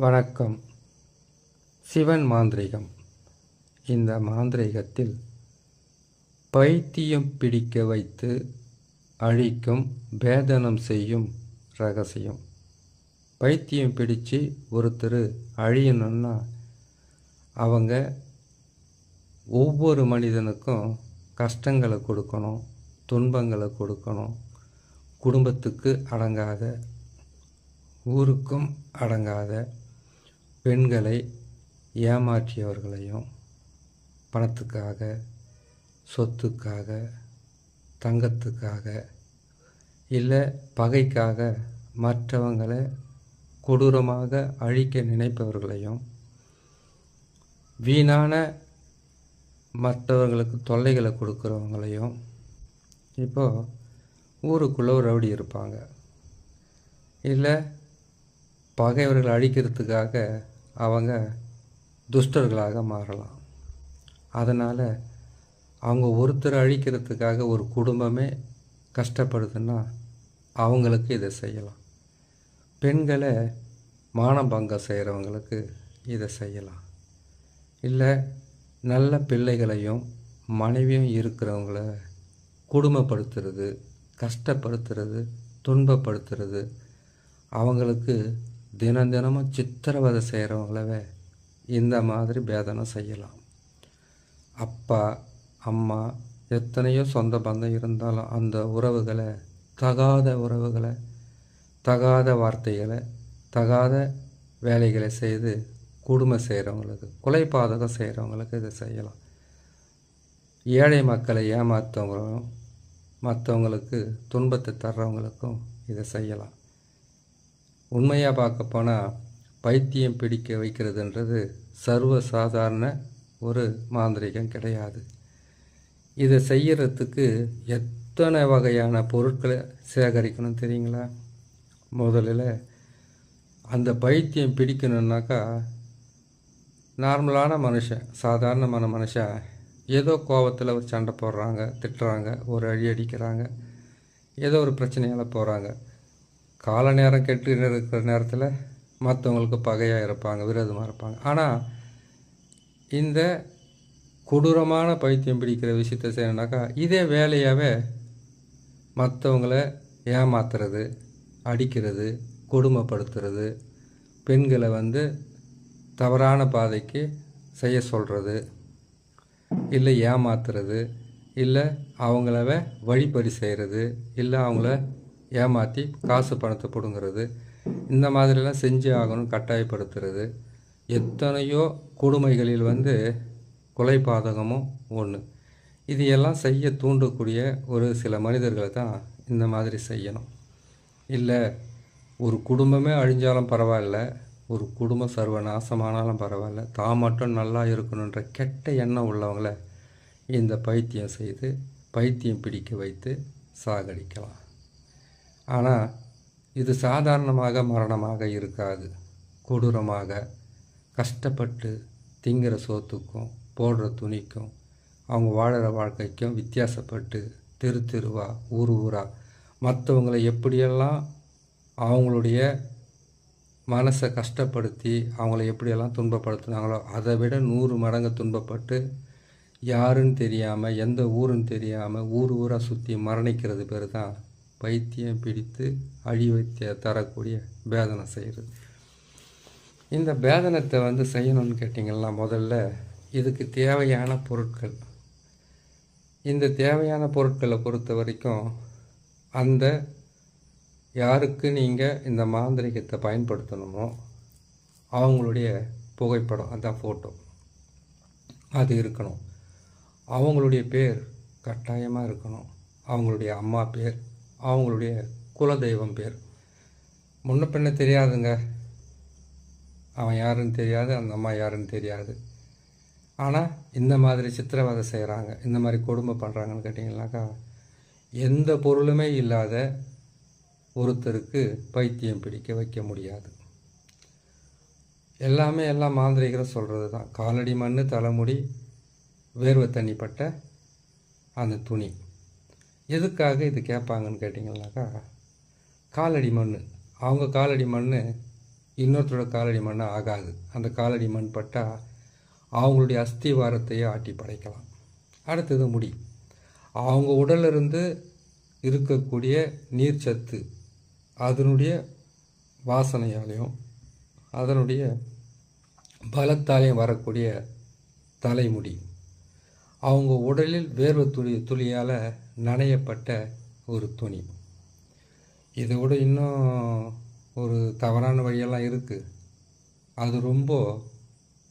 வணக்கம். சிவன் மாந்திரிகம். இந்த மாந்திரிகத்தில் பைத்தியம் பிடிக்க வைத்து அழிக்கும் பேதனம் செய்யும் ரகசியம். பைத்தியம் பிடிச்சு ஒருத்தர் அழியணும்னா அவங்க ஒவ்வொரு மனிதனுக்கும் கஷ்டங்களை கொடுக்கணும் துன்பங்களை கொடுக்கணும் குடும்பத்துக்கு அடங்காத ஊருக்கும் அடங்காத பெண்களை ஏமாற்றியவர்களையும் பணத்துக்காக சொத்துக்காக தங்கத்துக்காக இல்லை பகைக்காக மற்றவங்களை கொடூரமாக அழிக்க நினைப்பவர்களையும் வீணான மற்றவர்களுக்கு தொல்லைகளை கொடுக்குறவங்களையும் இப்போது ஊருக்குள்ளே ஒரு ரவுடி இருப்பாங்க. இல்லை பகைவர்கள் அழிக்கிறதுக்காக அவங்க துஷ்டர்களாக மாறலாம். அதனால் அவங்க ஒருத்தர் அழிக்கிறதுக்காக ஒரு குடும்பமே கஷ்டப்படுதுன்னா அவங்களுக்கு இதை செய்யலாம். பெண்களை மானபங்கம் செய்கிறவங்களுக்கு இதை செய்யலாம். இல்லை நல்ல பிள்ளைகளையும் மனைவியும் இருக்கிறவங்கள குடும்பப்படுத்துறது கஷ்டப்படுத்துறது துன்பப்படுத்துறது அவங்களுக்கு தினம் தினமும் சித்திரவதை செய்கிறவங்களவே இந்த மாதிரி பேதனை செய்யலாம். அப்பா அம்மா எத்தனையோ சொந்த பந்தம் இருந்தாலும் அந்த உறவுகளை தகாத உறவுகளை தகாத வார்த்தைகளை தகாத வேலைகளை செய்து குடும்பம் செய்கிறவங்களுக்கு கொலைபாதகம் செய்கிறவங்களுக்கு இதை செய்யலாம். ஏழை மக்களை ஏமாற்றவங்களும் மற்றவங்களுக்கு துன்பத்தை தர்றவங்களுக்கும் இதை செய்யலாம். உண்மையாக பார்க்க போனால் பைத்தியம் பிடிக்க வைக்கிறதுன்றது சர்வ சாதாரண ஒரு மாந்திரிகம் கிடையாது. இதை செய்கிறதுக்கு எத்தனை வகையான பொருட்களை சேகரிக்கணும் தெரியுங்களா? முதலில் அந்த பைத்தியம் பிடிக்கணுன்னாக்கா நார்மலான மனுஷன் சாதாரணமான மனுஷன் ஏதோ கோவத்தில் ஒரு சண்டை போடுறாங்க திட்டுறாங்க ஒரு அடி அடிக்கிறாங்க ஏதோ ஒரு பிரச்சனையால் போகிறாங்க கால நேரம் கெட்டு இருக்கிற நேரத்தில் மற்றவங்களுக்கு பகையாக இருப்பாங்க விரோதமாக இருப்பாங்க. ஆனால் இந்த கொடூரமான பைத்தியம் பிடிக்கிற விஷயத்த செய்யணுனாக்கா இதே வேலையாகவே மற்றவங்கள ஏமாத்துறது அடிக்கிறது கொடுமைப்படுத்துறது பெண்களை வந்து தவறான பாதைக்கு செய்ய சொல்கிறது இல்லை ஏமாத்துறது இல்லை அவங்கள வழிப்பறி செய்கிறது இல்லை அவங்கள ஏமாற்றி காசு பணத்தை பிடுங்கிறது. இந்த மாதிரிலாம் செஞ்சு ஆகணும் கட்டாயப்படுத்துறது. எத்தனையோ கொடுமைகளில் வந்து கொலை பாதகமும் ஒன்று இது எல்லாம் செய்ய தூண்டக்கூடிய ஒரு சில மனிதர்களை தான் இந்த மாதிரி செய்யணும். இல்லை ஒரு குடும்பமே அழிஞ்சாலும் பரவாயில்ல ஒரு குடும்பம் சர்வ நாசமானாலும் பரவாயில்ல தான் மட்டும் நல்லா இருக்கணுன்ற கெட்ட எண்ணம் உள்ளவங்கள இந்த பைத்தியம் செய்து பைத்தியம் பிடிக்க வைத்து சாகடிக்கலாம். ஆனால் இது சாதாரணமாக மரணமாக இருக்காது. கொடூரமாக. கஷ்டப்பட்டு திங்கிற சோத்துக்கும் போடுற துணிக்கும் அவங்க வாழ்கிற வாழ்க்கைக்கும் வித்தியாசப்பட்டு தெரு தெருவாக ஊர் ஊராக மற்றவங்களை எப்படியெல்லாம் அவங்களுடைய மனசை கஷ்டப்படுத்தி அவங்கள எப்படியெல்லாம் துன்பப்படுத்துனாங்களோ அதை விட நூறு மடங்கு துன்பப்பட்டு யாருன்னு தெரியாமல் எந்த ஊருன்னு தெரியாமல் ஊர் ஊராக சுற்றி மரணிக்கிறது பேர் தான் பைத்தியம் பிடித்து அழிவைத்த தரக்கூடிய பேதனை செய்கிறது இந்த வேதனத்தை வந்து செய்யணும்னு கேட்டிங்கன்னா முதல்ல இதுக்கு தேவையான பொருட்கள். இந்த தேவையான பொருட்களை பொறுத்த வரைக்கும் அந்த யாருக்கு நீங்கள் இந்த மாந்திரிகத்தை பயன்படுத்தணுமோ அவங்களுடைய புகைப்படம் அதான் ஃபோட்டோ அது இருக்கணும். அவங்களுடைய பேர் கட்டாயமாக இருக்கணும். அவங்களுடைய அம்மா பேர் அவங்களுடைய குலதெய்வம் பேர். முன்ன பின்ன தெரியாதுங்க. அவன் யாருன்னு தெரியாது அந்த அம்மா யாருன்னு தெரியாது. ஆனால் இந்த மாதிரி சித்திரவதை செய்கிறாங்க இந்த மாதிரி கொடுமை பண்ணுறாங்கன்னு கேட்டிங்கனாக்கா எந்த பொருளுமே இல்லாத ஒருத்தருக்கு பைத்தியம் பிடிக்க வைக்க முடியாது. எல்லாமே எல்லாம் மாந்திரிகரை சொல்கிறது தான் காலடி மண் தலைமுடி வேர்வை தண்ணி பட்ட அந்த துணி. எதுக்காக இது கேட்பாங்கன்னு கேட்டிங்கனாக்கா காலடி மண். அவங்க காலடி மண் இன்னொருத்தரோட காலடி மண் ஆகாது. அந்த காலடி மண் பட்டால் அவங்களுடைய அஸ்திவாரத்தையே ஆட்டி படைக்கலாம். அடுத்தது முடி. அவங்க உடலிருந்து இருக்கக்கூடிய நீர்ச்சத்து அதனுடைய வாசனையாலையும் அதனுடைய பலத்தாலையும் வரக்கூடிய தலைமுடி. அவங்க உடலில் வேர்வை துளி துளியால் நனையப்பட்ட ஒரு துணி. இதை விட இன்னும் ஒரு தவறான வழியெல்லாம் இருக்குது அது ரொம்ப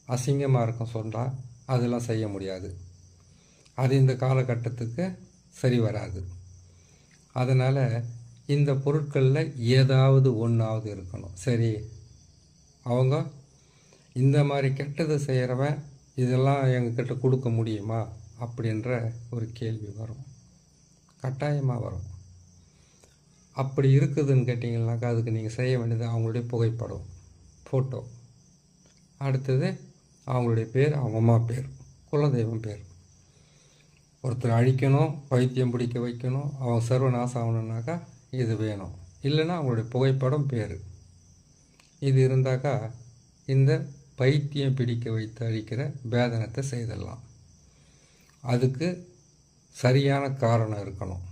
அசிங்கமாக இருக்கும் சொன்னால் அதெல்லாம் செய்ய முடியாது. அது இந்த காலகட்டத்துக்கு சரி வராது. அதனால் இந்த பொருட்களில் ஏதாவது ஒன்றாவது இருக்கணும். சரி அவங்க இந்த மாதிரி கெட்டது செய்கிறவன் இதெல்லாம் எங்கக்கிட்ட கொடுக்க முடியுமா? அப்படின்ற ஒரு கேள்வி வரும். கட்டாயமாக வரும். அப்படி இருக்குதுன்னு கேட்டிங்கனாக்கா அதுக்கு நீங்கள் செய்ய வேண்டியது அவங்களுடைய புகைப்படம் ஃபோட்டோ அடுத்தது அவங்களுடைய பேர் அவங்க அம்மா பேர் குலதெய்வம் பேர். ஒருத்தர் அழிக்கணும் பைத்தியம் பிடிக்க வைக்கணும் அவங்க சர்வநாசம் ஆகணுன்னாக்கா இது வேணும். இல்லைன்னா அவங்களுடைய புகைப்படம் பேர். இது இருந்தாக்கா இந்த பைத்தியம் பிடிக்க வைத்து அழிக்கிற பேதனத்தை செய்திடலாம் அதுக்கு சரியான காரணம் இருக்கணும்.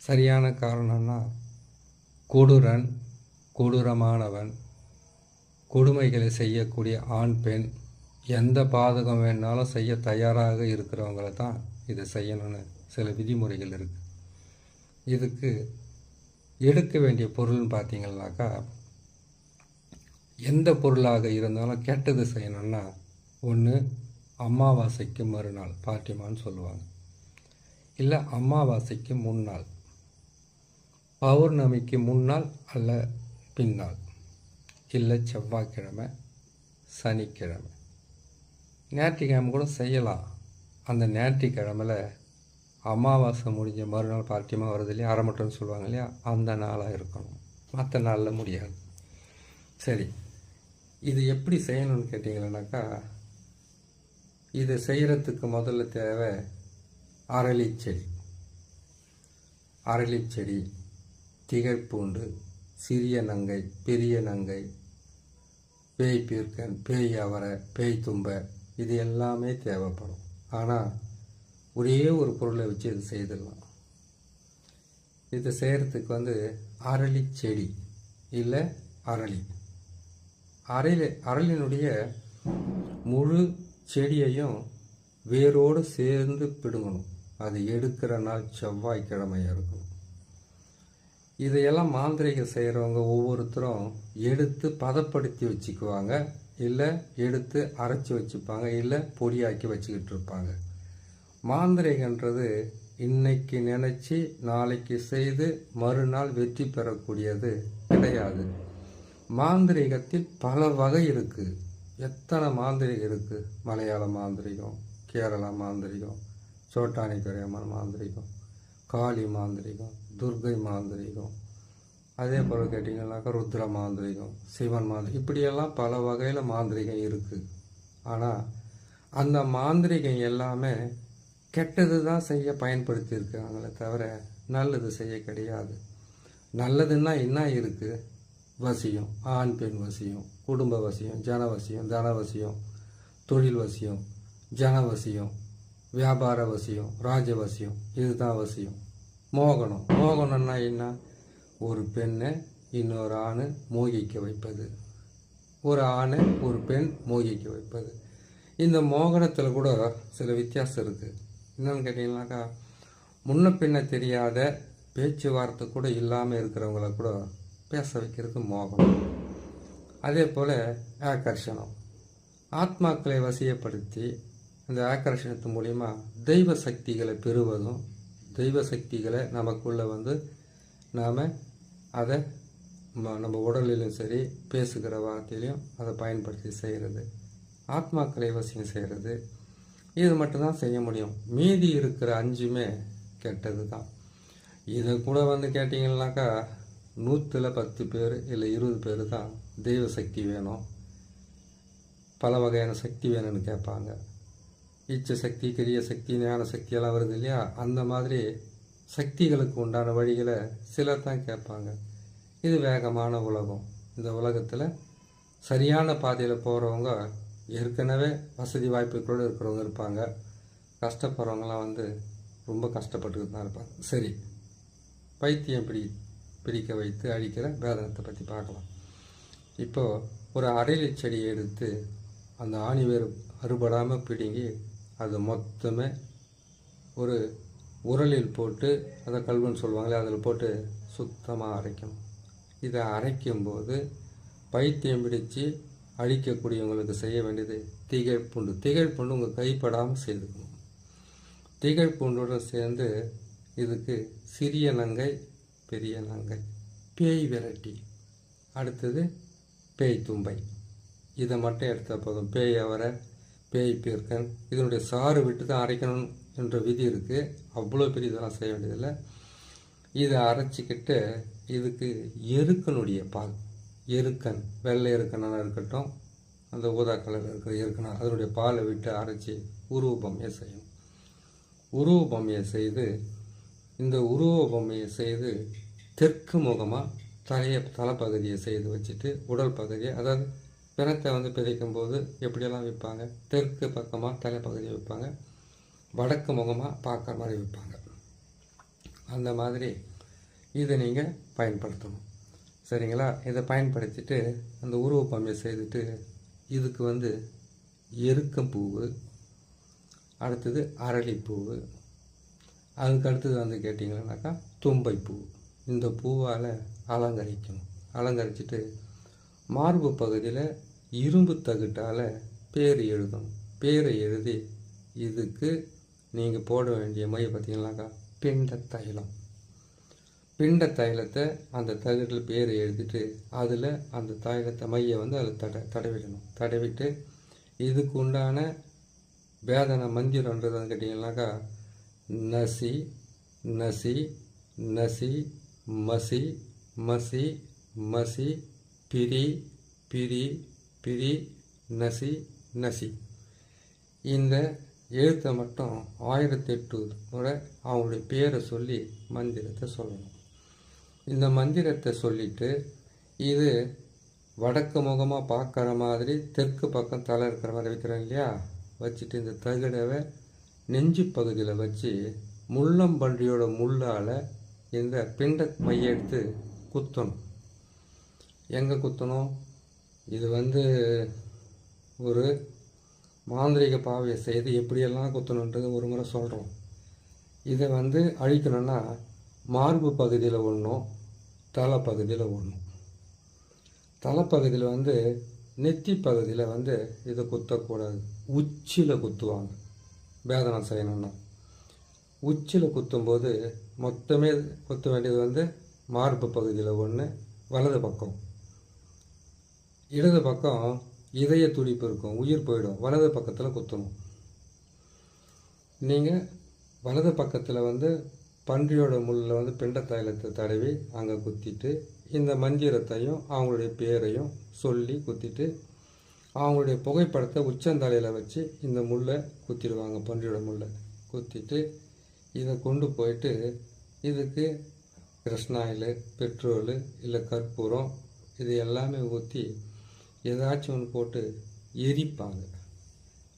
சரியான காரணம்னா கொடூரன் கொடூரமானவன் கொடுமைகளை செய்யக்கூடிய ஆண் பெண் எந்த பாதகம் வேணாலும் செய்ய தயாராக இருக்கிறவங்கள தான் இதை செய்யணும்னு சில விதிமுறைகள் இருக்குது இதுக்கு எடுக்க வேண்டிய பொருள்னு பார்த்தீங்கன்னாக்கா எந்த பொருளாக இருந்தாலும் கெட்டது செய்யணும்னா ஒன்று அமாவாசைக்கு மறுநாள் பாட்டிமான்னு சொல்லுவாங்க. இல்லை அமாவாசைக்கு முன்னாள். பௌர்ணமிக்கு முன்னாள் அல்ல பின்னால் இல்லை செவ்வாய்க்கிழமை சனிக்கிழமை. ஞாயிற்றுக்கிழமை கூட செய்யலாம். அந்த ஞாயிற்றுக்கிழமையில் அமாவாசை முடிஞ்ச மறுநாள் பார்ட்டியமாக வருது இல்லையா அரைமட்டம்னு சொல்லுவாங்க இல்லையா அந்த நாளாக இருக்கணும். மற்ற நாளில் முடியாது. சரி இது எப்படி செய்யணும்னு கேட்டிங்கன்னாக்கா இது செய்கிறதுக்கு முதல்ல தேவை அரளி செடி. அரளி செடி திகைப்பூண்டு சிறிய நங்கை பெரிய நங்கை பேய் பீர்க்கன் பேய் அவரை பேய் தும்பை இது எல்லாமே தேவைப்படும். ஆனால் ஒரே ஒரு பொருளை வச்சு இது செய்திடலாம். இது செய்கிறதுக்கு வந்து அரளி செடி இல்லை அரளி. அரளி அரளினுடைய முழு செடியையும் வேரோடு சேர்ந்து பிடுங்கணும். அது எடுக்கிற நாள் செவ்வாய்க்கிழமையாக இருக்கணும் இதையெல்லாம் மாந்திரிகம் செய்கிறவங்க ஒவ்வொருத்தரும் எடுத்து பதப்படுத்தி வச்சுக்குவாங்க. இல்லை எடுத்து அரைச்சி வச்சுப்பாங்க. இல்லை பொடியாக்கி வச்சுக்கிட்டு இருப்பாங்க. மாந்திரிகன்றது இன்னைக்கு நினச்சி நாளைக்கு செய்து மறுநாள் வெற்றி பெறக்கூடியது கிடையாது. மாந்திரிகத்தில் பல வகை இருக்குது எத்தனை மாந்திரிகம் இருக்குது மலையாள மாந்திரிகம் கேரளா மாந்திரிகம் சோட்டானிக்கரையம்மன் மாந்திரிகம் காளி மாந்திரிகம் துர்கை மாந்திரிகம். அதே போல் கேட்டிங்கன்னாக்கா ருத்ர மாந்திரிகம் சிவன் மாந்திரி இப்படியெல்லாம் பல வகையில் மாந்திரிகம் இருக்குது ஆனால் அந்த மாந்திரிகம் எல்லாமே கெட்டது தான் செய்ய பயன்படுத்தியிருக்காங்களே தவிர நல்லது செய்ய கிடையாது. நல்லதுன்னா என்ன இருக்குது வசியம் ஆண் பெண் வசியம். குடும்ப வசியம் ஜனவசியம் தனவசியம் தொழில் வசியம் ஜனவசியம் வியாபார வசியம் ராஜவசியம் இதுதான் வசியம். மோகனம். மோகனம்னா என்ன? ஒரு பெண்ணை இன்னொரு ஆணை மோகிக்க வைப்பது. ஒரு ஆணை ஒரு பெண் மோகிக்க வைப்பது. இந்த மோகனத்தில் கூட சில வித்தியாசம் இருக்குது என்னென்னு கேட்டிங்கனாக்கா முன்ன பின்ன தெரியாத பேச்சுவார்த்தை கூட இல்லாமல் இருக்கிறவங்கள கூட பேச வைக்கிறது மோகம் அதே போல் ஆகர்ஷணம். ஆத்மாக்களை வசியப்படுத்தி அந்த ஆக்கர்ஷணத்து மூலிமா தெய்வ சக்திகளை பெறுவதும் தெய்வ சக்திகளை நமக்குள்ளே வந்து நாம் அதை ம- நம்ம உடலிலும் சரி பேசுகிற வார்த்தையிலையும் அதை பயன்படுத்தி செய்கிறது ஆத்மாக்களை வசியம் செய்கிறது இது மட்டும்தான் செய்ய முடியும். மீதி இருக்கிற அஞ்சுமே கெட்டது தான் இதை கூட வந்து கேட்டிங்கன்னாக்கா நூற்றில் பத்து பேர் இல்லை இருபது பேர் தான் தெய்வ சக்தி வேணும். பல வகையான சக்தி வேணும்னு கேட்பாங்க. இச்ச சக்தி கிரிய சக்தி ஞான சக்தி எல்லாம் வருது இல்லையா? அந்த மாதிரி சக்திகளுக்கு உண்டான வழிகளை சிலர் தான் கேட்பாங்க. இது வேகமான உலகம். இந்த உலகத்தில் சரியான பாதையில் போகிறவங்க ஏற்கனவே வசதி வாய்ப்புகளோடு இருக்கிறவங்க இருப்பாங்க. கஷ்டப்படுறவங்களாம் வந்து ரொம்ப கஷ்டப்பட்டுக்கிட்டு தான் இருப்பாங்க. சரி. பைத்தியம் பிடி பிடிக்க வைத்து அழிக்கிற வேதனத்தை பற்றி பார்க்கலாம். இப்போது ஒரு அரைலை செடியை எடுத்து அந்த ஆணி வேர் அறுபடாமல் பிடுங்கி அது மொத்தமே ஒரு உரலில் போட்டு அதை கல்வன் சொல்லுவாங்களே அதில் போட்டு சுத்தமாக அரைக்கணும். இதை அரைக்கும்போது பைத்தியம் பிடிச்சு அழிக்கக்கூடியவங்களுக்கு செய்ய வேண்டியது திகைப்புண்டு. திகைப்புண்டு உங்கள் கைப்படாமல் செய்துக்கணும். திகைப்புண்டுடன் சேர்ந்து இதுக்கு சிறிய நங்கை பெரிய நங்கை பேய் விரட்டி. அடுத்தது பேய் தும்பை. இதை மட்டும் எடுத்தால் போதும். பேய் அவரை பேய் பீர்க்கன் இதனுடைய சாறு விட்டு தான் அரைக்கணும் என்ற விதி இருக்குது அவ்வளோ பெரிய இதெல்லாம் செய்ய வேண்டியதில்லை. இதை அரைச்சிக்கிட்டு இதுக்கு எருக்கனுடைய பால் எருக்கன் வெள்ளை எருக்கனாக இருக்கட்டும் அந்த ஊதா கலரில் இருக்கிற எருக்கனா அதனுடைய பாலை விட்டு அரைச்சி உருவ பொம்மையை செய்யணும். உருவ பொம்மையை செய்து இந்த உருவ பொம்மையை செய்து தெற்கு முகமாக தலையை தலைப்பகுதியை செய்து வச்சுட்டு உடல் பகுதியை அதாவது பிணத்தை வந்து பிதைக்கும் போது எப்படியெல்லாம் வைப்பாங்க தெற்கு பக்கமாக தலைப்பகுதியை வைப்பாங்க வடக்கு முகமாக பார்க்குற மாதிரி வைப்பாங்க அந்த மாதிரி இதை நீங்கள் பயன்படுத்தணும். சரிங்களா? இதை பயன்படுத்திட்டு அந்த உருவ பொம்மையை செய்துட்டு இதுக்கு வந்து எருக்கம்பூவு அடுத்தது அரளிப்பூவு அதுக்கு அடுத்தது வந்து கேட்டிங்கன்னாக்கா தும்பைப்பூ. இந்த பூவால் அலங்கரிக்கணும். அலங்கரிச்சிட்டு மார்பு பகுதியில் இரும்பு தகுட்டால் பேர் எழுதணும். பேரை எழுதி இதுக்கு நீங்கள் போட வேண்டிய மை பார்த்தீங்கன்னாக்கா பிண்ட தைலம். பிண்ட தைலத்தை அந்த தகட்டில் பேரை எழுதிட்டு அதில் அந்த தைலத்தை மையை வந்து அதில் தட தடவிடணும். தடவிட்டு இதுக்கு உண்டான வேதனை மந்திரன்றதுன்னு கேட்டிங்கனாக்கா கேட்டிங்கன்னாக்கா நசி நசி நசி மசி மசி மசி பிரி பிரி பிரி நசி நசி. இந்த எழுத்தை மட்டும் ஆயிரத்தி எட்டு முறை அவங்களுடைய பேரை சொல்லி மந்திரத்தை சொல்லணும். இந்த மந்திரத்தை சொல்லிட்டு இது வடக்கு முகமாக பார்க்குற மாதிரி தெற்கு பக்கம் தலை இருக்கிற மாதிரி வைக்கிறோம் இல்லையா? வச்சுட்டு இந்த தகடவை நெஞ்சு பகுதியில் வச்சு முள்ளம்பன்றியோட முள்ளால் இந்த பிண்ட மைய எடுத்து குத்தணும். எங்கே குத்தணும்? இது வந்து ஒரு மாந்திரிக பாவையை செய்து எப்படியெல்லாம் குத்தணுன்றது ஒரு முறை சொல்கிறோம் இதை வந்து அழிக்கணும்னா மார்பு பகுதியில் ஒன்றும் தலை பகுதியில் ஒன்றும் தலைப்பகுதியில் வந்து நெத்தி பகுதியில் வந்து இதை குத்தக்கூடாது. உச்சியில் குத்துவாங்க. வேதனை செய்யணும்னா. உச்சியில் குத்தும்போது மொத்தமே குத்த வேண்டியது வந்து மார்பு பகுதியில் ஒன்று வலது பக்கம். இடது பக்கம் இதய துடிப்பு இருக்கும் உயிர் போயிடும். வலது பக்கத்தில் குத்தணும். நீங்கள் வலது பக்கத்தில் வந்து பன்றியோட முள்ளில் வந்து பிண்ட தைலத்தை தடவி அங்கே குத்திட்டு இந்த மந்திரத்தையும் அவங்களுடைய பேரையும் சொல்லி குத்திட்டு அவங்களுடைய புகைப்படத்தை உச்சந்தலையில் வச்சு இந்த முள்ளை குத்திடுவாங்க பன்றியோட முள்ளை குத்திட்டு இதை கொண்டு போயிட்டு இதுக்கு கிருஷ்ணாயில் பெட்ரோலு இல்லை கற்பூரம் இது எல்லாமே ஊற்றி ஏதாச்சும் ஒன்று போட்டு எரிப்பாங்க.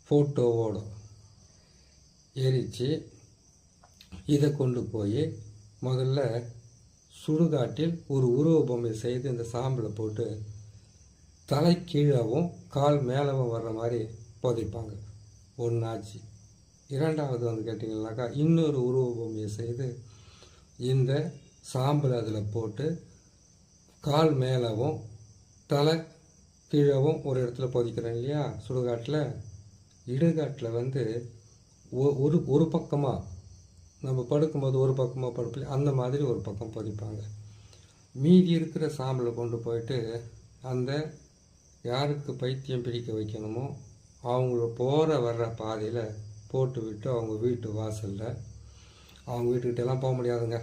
ஃபோட்டோவோட எரித்து இதை கொண்டு போய் முதல்ல சுடுகாட்டில் ஒரு உருவ பொம்மை செய்து இந்த சாம்பலை போட்டு தலை கீழாகவும் கால் மேலவும் வர்ற மாதிரி புதைப்பாங்க. ஒன்றாச்சு இரண்டாவது வந்து கேட்டிங்கன்னாக்கா இன்னொரு உருவ பூமியை செய்து இந்த சாம்பல் அதில் போட்டு கால் மேலவும் தலை கீழவும் ஒரு இடத்துல பொதிக்கிறேன் இல்லையா? சுடுகாட்டில். இடுகாட்டில் வந்து ஒ- ஒரு ஒரு பக்கமாக நம்ம படுக்கும்போது ஒரு பக்கமாக படுப்பில் அந்த மாதிரி ஒரு பக்கம் பொதிப்பாங்க. மீதி இருக்கிற சாம்பலை கொண்டு போயிட்டு அந்த யாருக்கு பைத்தியம் பிடிக்க வைக்கணுமோ அவங்கள போகிற வர்ற பாதையில் போட்டு விட்டு அவங்க வீட்டு வாசலில் அவங்க வீட்டுக்கிட்டலாம் போக முடியாதுங்க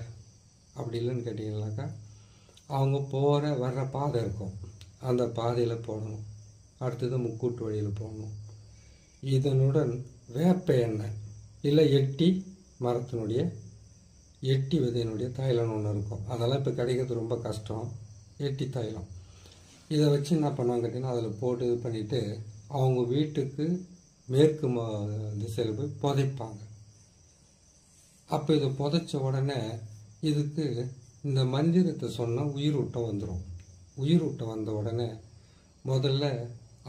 அப்படி இல்லைன்னு கேட்டிங்கனாக்கா அவங்க போகிற வர்ற பாதை இருக்கும். அந்த பாதையில் போடணும் அடுத்தது முக்கூட்டு வழியில் போகணும். இதனுடன் வேப்ப எண்ணெய் இல்லை எட்டி மரத்தினுடைய எட்டி விதையினுடைய தைலம்னு ஒன்று இருக்கும். அதெல்லாம் இப்போ கிடைக்கிறது ரொம்ப கஷ்டம். எட்டி தைலம். இதை வச்சு என்ன பண்ணுவாங்க கேட்டிங்கன்னா அதில் போட்டு இது பண்ணிவிட்டு அவங்க வீட்டுக்கு மேற்கு மா திசையில் போய் புதைப்பாங்க. அப்போ இதை புதைச்ச உடனே இதுக்கு இந்த மந்திரத்தை சொன்னால் உயிரூட்டம் வந்துடும் உயிரூட்டம் வந்த உடனே முதல்ல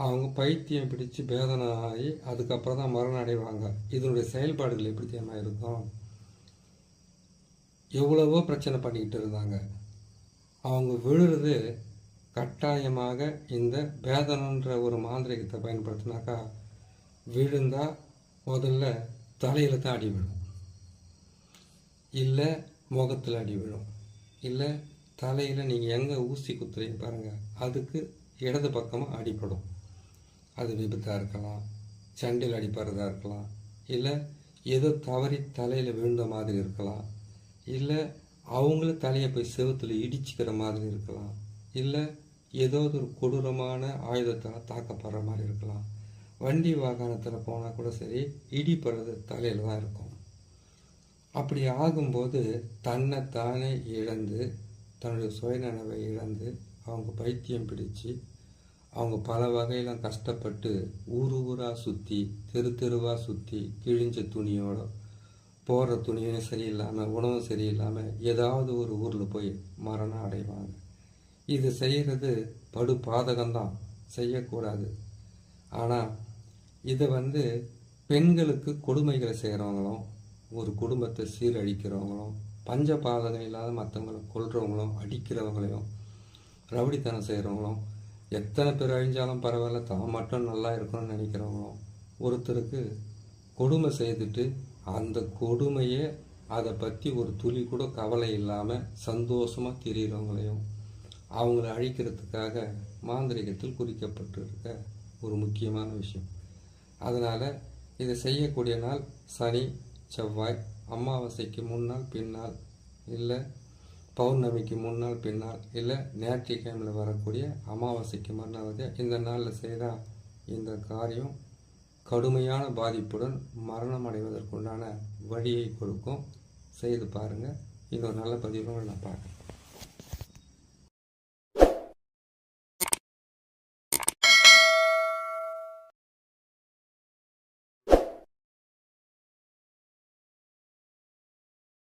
அவங்க பைத்தியம் பிடிச்சு வேதனை ஆகி அதுக்கப்புறம் தான் மரணம் அடைவாங்க. இதனுடைய செயல்பாடுகள் எப்படி தெரியுமா இருக்கும்? எவ்வளவோ பிரச்சனை பண்ணிக்கிட்டு இருந்தாங்க. அவங்க விழுறது கட்டாயமாக இந்த வேதனன்ற ஒரு மாந்திரிகத்தை பயன்படுத்தினாக்கா விழுந்தால் முதல்ல தலையில் தான் அடி விழும். இல்லை முகத்தில் அடி விழும். இல்லை தலையில் நீங்கள் எங்கே ஊசி குத்துறீங்க பாருங்கள் அதுக்கு இடது பக்கமாக அடிப்படும் அது விபத்தாக இருக்கலாம் சண்டையில் அடிப்படுறதா இருக்கலாம் இல்லை ஏதோ தவறி தலையில் விழுந்த மாதிரி இருக்கலாம் இல்லை அவங்களும் தலையை போய் செவத்தில் இடிச்சுக்கிற மாதிரி இருக்கலாம் இல்லை ஏதோ ஒரு கொடூரமான ஆயுதத்தால் தாக்கப்படுற மாதிரி இருக்கலாம். வண்டி வாகனத்தில் போனால் கூட சரி இடிப்படுறது தலையில் தான் இருக்கும். அப்படி ஆகும்போது தன்னை தானே இழந்து தன்னுடைய சுயநனவை இழந்து அவங்க பைத்தியம் பிடிச்சு அவங்க பல வகையில் கஷ்டப்பட்டு ஊர் ஊராக சுற்றி தெரு தெருவாக சுற்றி கிழிஞ்ச துணியோட போடுற துணியும் சரியில்லாமல் உணவும் சரியில்லாமல் ஏதாவது ஒரு ஊரில் போய் மரணம் அடைவாங்க. இது செய்கிறது படு பாதகம்தான் செய்யக்கூடாது. ஆனால் இதை வந்து பெண்களுக்கு கொடுமைகளை செய்கிறவங்களும் ஒரு குடும்பத்தை சீரழிக்கிறவங்களும் பஞ்ச பாதகம் இல்லாத மற்றவங்களை கொள்கிறவங்களும் அடிக்கிறவங்களையும் ரவுடித்தனம் செய்கிறவங்களும் எத்தனை பேர் அழிஞ்சாலும் பரவாயில்ல தான் மட்டும் நல்லா இருக்கணும்னு நினைக்கிறவங்களும் ஒருத்தருக்கு கொடுமை செய்துட்டு அந்த கொடுமையே அதை பற்றி ஒரு துளி கூட கவலை இல்லாமல் சந்தோஷமாக தெரிகிறவங்களையும் அவங்கள அழிக்கிறதுக்காக மாந்திரிகத்தில் குறிக்கப்பட்டிருக்க ஒரு முக்கியமான விஷயம். அதனால் இதை செய்யக்கூடிய நாள் சனி செவ்வாய் அமாவாசைக்கு முன்னால் பின்னால் இல்லை பௌர்ணமிக்கு முன்னால் பின்னால் இல்லை ஞாயிற்றுக்கிழமையில் வரக்கூடிய அமாவாசைக்கு மறுநாள் இந்த நாளில் செய்தால் இந்த காரியம் கடுமையான பாதிப்புடன் மரணம் அடைவதற்குண்டான வழியை கொடுக்கும். செய்து பாருங்கள் இன்னொரு நல்ல பதிவோடு நான் பார்க்குறேன்.